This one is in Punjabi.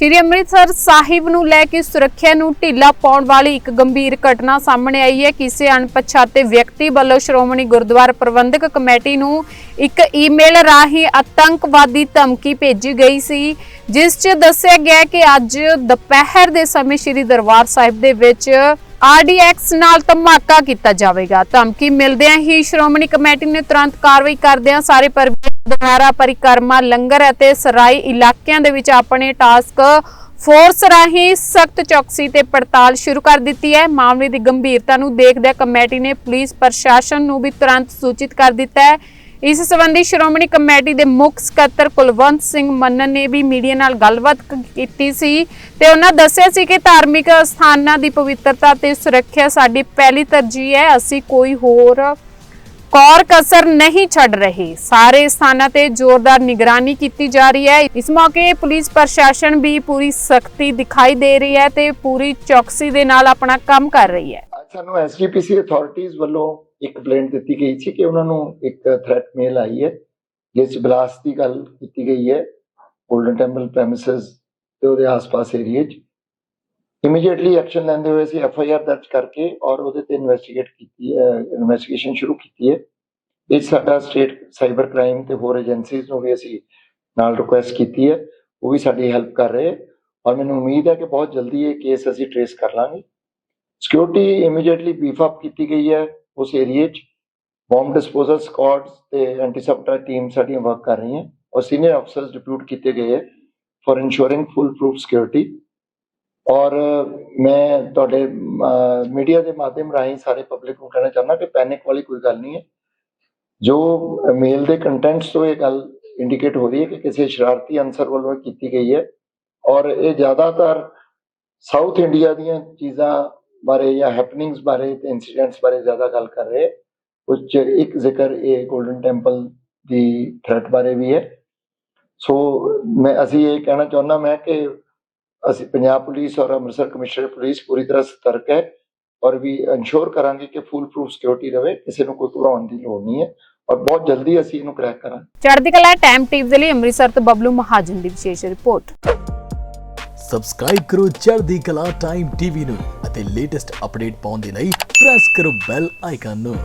ਸ਼੍ਰੀ ਅੰਮ੍ਰਿਤਸਰ ਸਾਹਿਬ ਨੂੰ ਲੈ ਕੇ ਸੁਰੱਖਿਆ ਨੂੰ ਢਿੱਲਾ ਪਾਉਣ ਵਾਲੀ ਇੱਕ ਗੰਭੀਰ ਘਟਨਾ ਸਾਹਮਣੇ ਆਈ ਹੈ। ਕਿਸੇ ਅਣਪਛਾਤੇ ਵਿਅਕਤੀ ਵੱਲੋਂ ਸ਼੍ਰੋਮਣੀ ਗੁਰਦੁਆਰਾ ਪ੍ਰਬੰਧਕ ਕਮੇਟੀ ਨੂੰ ਇੱਕ ਈਮੇਲ ਰਾਹੀਂ ਆਤੰਕਵਾਦੀ ਧਮਕੀ ਭੇਜੀ ਗਈ ਸੀ, ਜਿਸ 'ਚ ਦੱਸਿਆ ਗਿਆ ਕਿ ਅੱਜ ਦੁਪਹਿਰ ਦੇ ਸਮੇਂ ਸ਼੍ਰੀ ਦਰਬਾਰ ਸਾਹਿਬ ਦੇ ਵਿੱਚ ਆਰਡੀਐਕਸ ਨਾਲ ਧਮਾਕਾ ਕੀਤਾ ਜਾਵੇਗਾ। ਧਮਕੀ ਮਿਲਦਿਆਂ ਹੀ ਸ਼੍ਰੋਮਣੀ ਕਮੇਟੀ ਨੇ ਤੁਰੰਤ ਕਾਰਵਾਈ ਕਰਦਿਆਂ ਸਾਰੇ ਪਰਿਵਾਰ ਦੁਆਰਾ ਪਰਿਕਰਮਾ, ਲੰਗਰ ਅਤੇ ਸਰਾਈ ਇਲਾਕਿਆਂ ਦੇ ਵਿੱਚ ਆਪਣੇ ਟਾਸਕ ਫੋਰਸ ਰਾਹੀਂ ਸਖਤ ਚੌਕਸੀ ਤੇ ਪੜਤਾਲ ਸ਼ੁਰੂ ਕਰ ਦਿੱਤੀ ਹੈ। ਮਾਮਲੇ ਦੀ ਗੰਭੀਰਤਾ ਨੂੰ ਦੇਖਦਿਆਂ ਕਮੇਟੀ ਨੇ ਪੁਲਿਸ ਪ੍ਰਸ਼ਾਸਨ ਨੂੰ ਵੀ ਤੁਰੰਤ ਸੂਚਿਤ ਕਰ ਦਿੱਤਾ ਹੈ। ਇਸ ਸੰਬੰਧੀ ਸ਼੍ਰੋਮਣੀ ਕਮੇਟੀ ਦੇ ਮੁੱਖ ਸਕੱਤਰ ਕੁਲਵੰਤ ਸਿੰਘ ਮੰਨਨ ਨੇ ਵੀ ਮੀਡੀਆ ਨਾਲ ਗੱਲਬਾਤ ਕੀਤੀ ਸੀ ਤੇ ਉਹਨਾਂ ਦੱਸਿਆ ਸੀ ਕਿ ਧਾਰਮਿਕ ਸਥਾਨਾਂ ਦੀ ਪਵਿੱਤਰਤਾ ਤੇ ਸੁਰੱਖਿਆ ਸਾਡੀ ਪਹਿਲੀ ਤਰਜੀਹ ਹੈ। ਅਸੀਂ ਕੋਈ ਹੋਰ ਕੌਰ ਕਸਰ ਨਹੀਂ ਛੱਡ ਰਹੇ। ਸਾਰੇ ਸਥਾਨਾਂ ਤੇ ਜ਼ੋਰਦਾਰ ਨਿਗਰਾਨੀ ਕੀਤੀ ਜਾ ਰਹੀ ਹੈ। ਇਸ ਮੌਕੇ ਪੁਲਿਸ ਪ੍ਰਸ਼ਾਸਨ ਵੀ ਪੂਰੀ ਸਖਤੀ ਦਿਖਾਈ ਦੇ ਰਹੀ ਹੈ ਤੇ ਪੂਰੀ ਚੌਕਸੀ ਦੇ ਨਾਲ ਆਪਣਾ ਕੰਮ ਕਰ ਰਹੀ ਹੈ। ਸਾਨੂੰ ਐਸਜੀਪੀਸੀ ਅਥਾਰਟੀਜ਼ ਵੱਲੋਂ ਇੱਕ ਕੰਪਲੇਂਟ ਦਿੱਤੀ ਗਈ ਸੀ ਕਿ ਉਹਨਾਂ ਨੂੰ ਇੱਕ ਥ੍ਰੈਟ ਮੇਲ ਆਈ ਹੈ, ਜਿਸ ਬਲਾਸਟ ਦੀ ਗੱਲ ਕੀਤੀ ਗਈ ਹੈ ਗੋਲਡਨ ਟੈਂਪਲ ਪ੍ਰੈਮਿਸਸ ਤੇ ਉਹਦੇ ਆਸ-ਪਾਸ ਏਰੀਏ 'ਚ। ਇਮੀਡੀਏਟਲੀ ਐਕਸ਼ਨ ਲੈਂਦੇ ਹੋਏ ਅਸੀਂ ਐਫ ਆਈ ਆਰ ਦਰਜ ਕਰਕੇ ਔਰ ਉਹਦੇ ਤੇ ਇਨਵੈਸਟੀਗੇਟ ਕੀਤੀ ਹੈ ਇਨਵੈਸਟੀਗੇਸ਼ਨ ਸ਼ੁਰੂ ਕੀਤੀ ਹੈ। ਇਹ 'ਚ ਸਾਡਾ ਸਟੇਟ ਸਾਈਬਰ ਕ੍ਰਾਈਮ ਤੇ ਹੋਰ ਏਜੰਸੀਜ਼ ਨੂੰ ਵੀ ਅਸੀਂ ਨਾਲ ਰਿਕੁਐਸਟ ਕੀਤੀ ਹੈ, ਉਹ ਵੀ ਸਾਡੀ ਹੈਲਪ ਕਰ ਰਹੇ ਹੈ। ਔਰ ਮੈਨੂੰ ਉਮੀਦ ਹੈ ਕਿ ਬਹੁਤ ਜਲਦੀ ਇਹ ਕੇਸ ਅਸੀਂ ਟ੍ਰੇਸ ਕਰ ਲਾਂਗੇ। ਸਿਕਿਉਰਿਟੀ ਇਮੀਡੀਏਟਲੀ ਬੀਫ ਅਪ ਕੀਤੀ ਗਈ ਹੈ ਉਸ ਏਰੀਏ 'ਚ। ਬੰਬ ਡਿਸਪੋਜ਼ਲ ਸਕੁਆਡਸ ਤੇ ਐਂਟੀ ਟੀਮ ਸਾਡੀਆਂ ਵਰਕ ਕਰ ਰਹੀਆਂ। ਔਰ ਸੀਨੀਅਰ ਅਫਸਰਸ ਡਿਪਿਊਟ ਕੀਤੇ ਗਏ ਹੈ for ensuring foolproof security ਔਰ ਮੈਂ ਤੁਹਾਡੇ ਮੀਡੀਆ ਦੇ ਮਾਧਿਅਮ ਰਾਹੀਂ ਸਾਰੇ ਪਬਲਿਕ ਨੂੰ ਕਹਿਣਾ ਚਾਹੁੰਦਾ ਕਿ ਪੈਨਿਕ ਵਾਲੀ ਕੋਈ ਗੱਲ ਨਹੀਂ ਹੈ ਜੋ ਮੇਲ ਦੇ ਕੰਟੈਂਟਸ ਤੋਂ ਇਹ ਗੱਲ ਇੰਡੀਕੇਟ ਹੋ ਰਹੀ ਹੈ ਕਿ ਕਿਸੇ ਸ਼ਰਾਰਤੀ ਅਨਸਰ ਵੱਲੋਂ ਇਹ ਕੀਤੀ ਗਈ ਹੈ ਔਰ ਇਹ ਜ਼ਿਆਦਾਤਰ ਸਾਊਥ ਇੰਡੀਆ ਦੀਆਂ ਚੀਜ਼ਾਂ ਬਾਰੇ ਜਾਂ ਹੈਪਨਿੰਗਸ ਬਾਰੇ ਤੇ ਇਨਸੀਡੈਂਟਸ ਬਾਰੇ ਜ਼ਿਆਦਾ ਗੱਲ ਕਰ ਰਹੇ ਹੈ। ਉਸ 'ਚ ਇੱਕ ਜ਼ਿਕਰ ਇਹ 골ਡਨ ਟੈਂਪਲ ਦੀ ਥ੍ਰੈਟ ਬਾਰੇ ਵੀ ਹੈ ਸੋ ਮੈਂ, ਅਸੀਂ ਇਹ ਕਹਿਣਾ ਚਾਹੁੰਦਾ ਮੈਂ ਕਿ ਅਸੀਂ ਪੰਜਾਬ ਪੁਲਿਸ ਔਰ ਅੰਮ੍ਰਿਤਸਰ ਕਮਿਸ਼ਨਰ ਪੁਲਿਸ ਪੂਰੀ ਤਰ੍ਹਾਂ ਸਤਰਕ ਹੈ ਔਰ ਵੀ ਇਨਸ਼ੋਰ ਕਰਾਂਗੇ ਕਿ ਫੁੱਲ ਪ੍ਰੂਫ ਸਿਕਿਉਰਿਟੀ ਰਵੇ ਕਿਸੇ ਨੂੰ ਕੋਈ ਘਬਰਾਉਣ ਦੀ ਲੋੜ ਨਹੀਂ ਹੈ ਔਰ ਬਹੁਤ ਜਲਦੀ ਅਸੀਂ ਇਹਨੂੰ ਕਰੈਕ ਕਰਾਂਗੇ। ਚੜ੍ਹਦੀ ਕਲਾ ਟਾਈਮ ਟੀਵੀ ਦੇ ਲਈ ਅੰਮ੍ਰਿਤਸਰ ਤੋਂ ਬਬਲੂ ਮਹਾਜਨ ਦੀ ਵਿਸ਼ੇਸ਼ ਰਿਪੋਰਟ। ਸਬਸਕ੍ਰਾਈਬ ਕਰੋ ਚੜ੍ਹਦੀ ਕਲਾ ਟਾਈਮ ਟੀਵੀ ਨੂੰ ਅਤੇ ਲੇਟੈਸਟ ਅਪਡੇਟ ਪਾਉਣ ਦੇ ਲਈ ਪ੍ਰੈਸ ਕਰੋ ਬੈਲ ਆਈਕਨ ਨੂੰ।